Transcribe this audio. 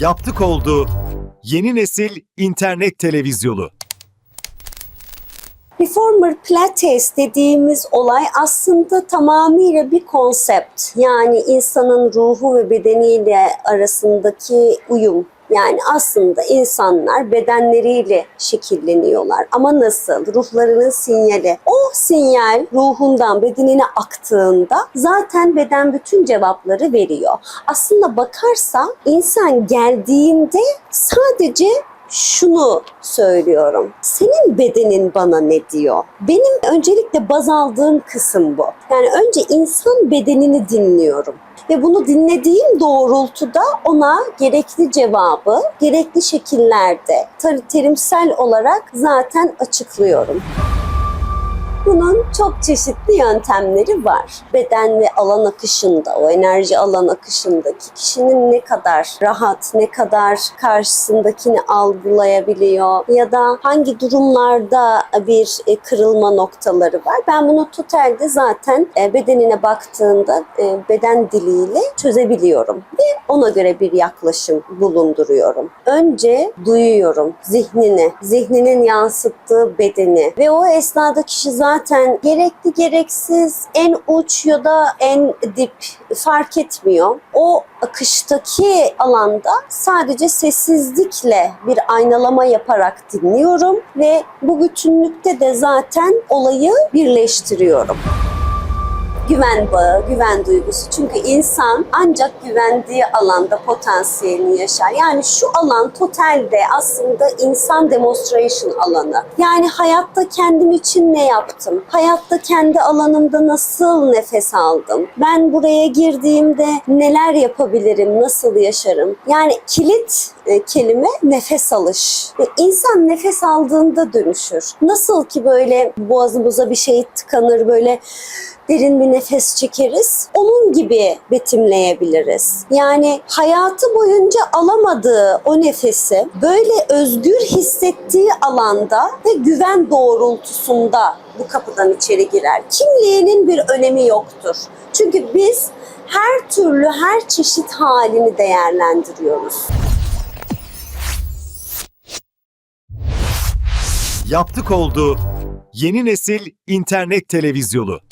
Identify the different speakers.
Speaker 1: Yaptık oldu. Yeni nesil internet televizyonu.
Speaker 2: Reformer Pilates dediğimiz olay aslında tamamıyla bir konsept. Yani insanın ruhu ve bedeniyle arasındaki uyum. Yani aslında insanlar bedenleriyle şekilleniyorlar. Ama nasıl? Ruhlarının sinyali. O sinyal ruhundan bedenine aktığında zaten beden bütün cevapları veriyor. Aslında bakarsan insan geldiğinde sadece şunu söylüyorum. Senin bedenin bana ne diyor? Benim öncelikle baz aldığım kısım bu. Yani önce insan bedenini dinliyorum. Ve bunu dinlediğim doğrultuda ona gerekli cevabı gerekli şekillerde terimsel olarak zaten açıklıyorum. Bunun çok çeşitli yöntemleri var. Beden ve alan akışında, o enerji alan akışındaki kişinin ne kadar rahat, ne kadar karşısındakini algılayabiliyor ya da hangi durumlarda bir e, kırılma noktaları var. Ben bunu totalde zaten e, bedenine baktığında e, beden diliyle çözebiliyorum ve ona göre bir yaklaşım bulunduruyorum. Önce duyuyorum zihnini, zihninin yansıttığı bedeni ve o esnada kişi zaten gerekli gereksiz en uç ya da en dip fark etmiyor. O akıştaki alanda sadece sessizlikle bir aynalama yaparak dinliyorum ve bu bütünlükte de zaten olayı birleştiriyorum güven bağı, güven duygusu. Çünkü insan ancak güvendiği alanda potansiyelini yaşar. Yani şu alan totalde aslında insan demonstration alanı. Yani hayatta kendim için ne yaptım? Hayatta kendi alanımda nasıl nefes aldım? Ben buraya girdiğimde neler yapabilirim? Nasıl yaşarım? Yani kilit e, kelime nefes alış. Ve insan nefes aldığında dönüşür. Nasıl ki böyle boğazımıza bir şey tıkanır böyle derin bir nefes çekeriz. Onun gibi betimleyebiliriz. Yani hayatı boyunca alamadığı o nefesi böyle özgür hissettiği alanda ve güven doğrultusunda bu kapıdan içeri girer. Kimliğinin bir önemi yoktur. Çünkü biz her türlü her çeşit halini değerlendiriyoruz.
Speaker 1: Yaptık oldu. Yeni nesil internet televizyonu.